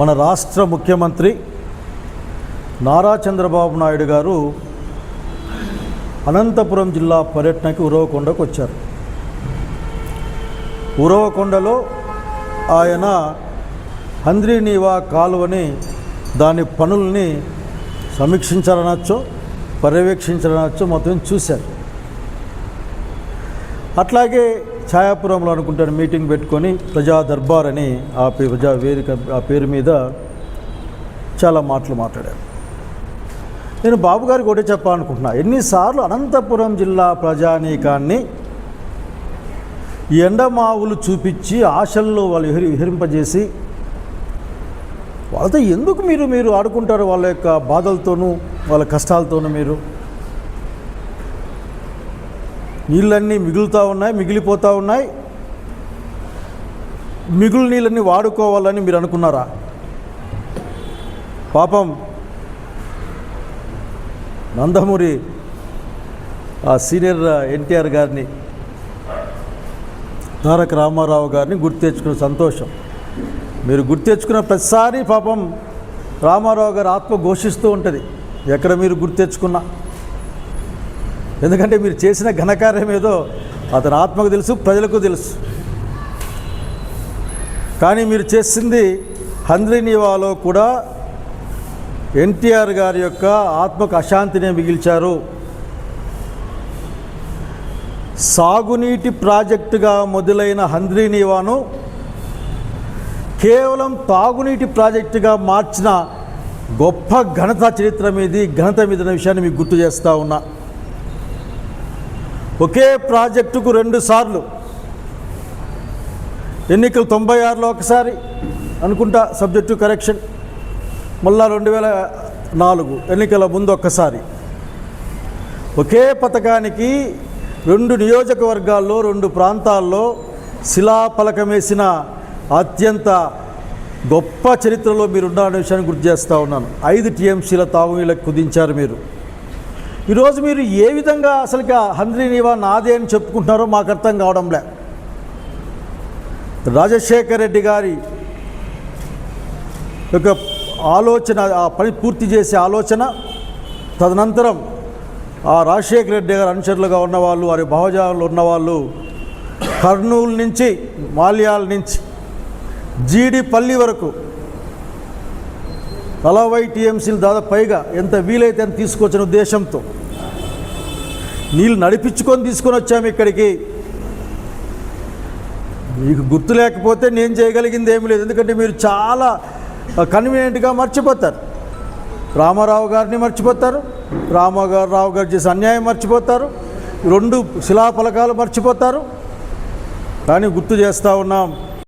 మన రాష్ట్ర ముఖ్యమంత్రి నారా చంద్రబాబు నాయుడు గారు అనంతపురం జిల్లా పర్యటనకి ఉరవకొండకు వచ్చారు. ఉరవకొండలో ఆయన హంద్రీనీవా కాలువని దాని పనుల్ని సమీక్షించాలనొచ్చో పర్యవేక్షించాలనొచ్చో మొత్తం చూశారు. అట్లాగే ఛాయాపురంలో అనుకుంటాను మీటింగ్ పెట్టుకొని ప్రజా దర్బార్ అని ఆ పే- ప్రజా వేదిక ఆ పేరు మీద చాలా మాటలు మాట్లాడారు. నేను బాబు గారికి ఒకటే చెప్పాలనుకుంటున్నా. ఎన్నిసార్లు అనంతపురం జిల్లా ప్రజానీకాన్ని ఈ ఎండమావులు చూపించి ఆశల్లో వాళ్ళు విహరి విహరింపజేసి వాళ్ళతో ఎందుకు మీరు మీరు ఆడుకుంటారు వాళ్ళ యొక్క బాధలతోనూ వాళ్ళ కష్టాలతోనూ మీరు? నీళ్ళన్నీ మిగులుతూ ఉన్నాయి మిగిలిపోతూ ఉన్నాయి. మిగులు నీళ్ళని వాడుకోవాలని మీరు అనుకున్నారా? పాపం నందమూరి ఆ సీనియర్ ఎన్టీఆర్ గారిని తారక రామారావు గారిని గుర్తు తెచ్చుకున్న సంతోషం. మీరు గుర్తు తెచ్చుకున్న ప్రతిసారి పాపం రామారావు గారి ఆత్మ ఘోషిస్తూ ఉంటుంది. ఎక్కడ మీరు గుర్తు తెచ్చుకున్నా? ఎందుకంటే మీరు చేసిన ఘనకార్యం ఏదో అతని ఆత్మకు తెలుసు ప్రజలకు తెలుసు. కానీ మీరు చేసింది హంద్రినివాలో కూడా ఎన్టీఆర్ గారి యొక్క ఆత్మకు అశాంతిని మిగిల్చారు. సాగునీటి ప్రాజెక్టుగా మొదలైన హంద్రీనీవాను కేవలం తాగునీటి ప్రాజెక్టుగా మార్చిన గొప్ప ఘనత చరిత్ర మీది ఘనత మీద విషయాన్ని మీకు గుర్తు చేస్తూ ఉన్నా. ఒకే ప్రాజెక్టుకు రెండు సార్లు. ఎన్నికలు తొంభై ఆరులో ఒకసారి అనుకుంటా సబ్జెక్టు కరెక్షన్. మళ్ళా రెండు వేల నాలుగు ఎన్నికల ముందు ఒక్కసారి. ఒకే పథకానికి రెండు నియోజకవర్గాల్లో రెండు ప్రాంతాల్లో శిలాఫలకమేసిన అత్యంత గొప్ప చరిత్రలో మీరు ఉన్నారనే విషయాన్ని గుర్తు చేస్తూ ఉన్నాను. ఐదు టీఎంసీల తాగునీళ్ళకు కుదించారు మీరు. ఈరోజు మీరు ఏ విధంగా అసలుగా హంద్రీనివా నాదే అని చెప్పుకుంటున్నారో మాకు అర్థం కావడంలే. రాజశేఖర రెడ్డి గారి యొక్క ఆలోచన ఆ పని పూర్తి చేసే ఆలోచన తదనంతరం ఆ రాజశేఖర రెడ్డి గారి అనుచరులుగా ఉన్నవాళ్ళు వారి భావజాలు ఉన్నవాళ్ళు కర్నూలు నుంచి మాల్యాల నుంచి జీడిపల్లి వరకు నలభై టీఎంసీలు దాదాపు పైగా ఎంత వీలైతే అని తీసుకొచ్చిన ఉద్దేశంతో నీళ్ళు నడిపించుకొని తీసుకొని వచ్చాము ఇక్కడికి. మీకు గుర్తు లేకపోతే నేను చేయగలిగింది ఏమి లేదు. ఎందుకంటే మీరు చాలా కన్వీనియంట్గా మర్చిపోతారు. రామారావు గారిని మర్చిపోతారు. రామారావు రావు గారు చేసే అన్యాయం మర్చిపోతారు. రెండు శిలాఫలకాలు మర్చిపోతారు. కానీ గుర్తు చేస్తూ ఉన్నాం.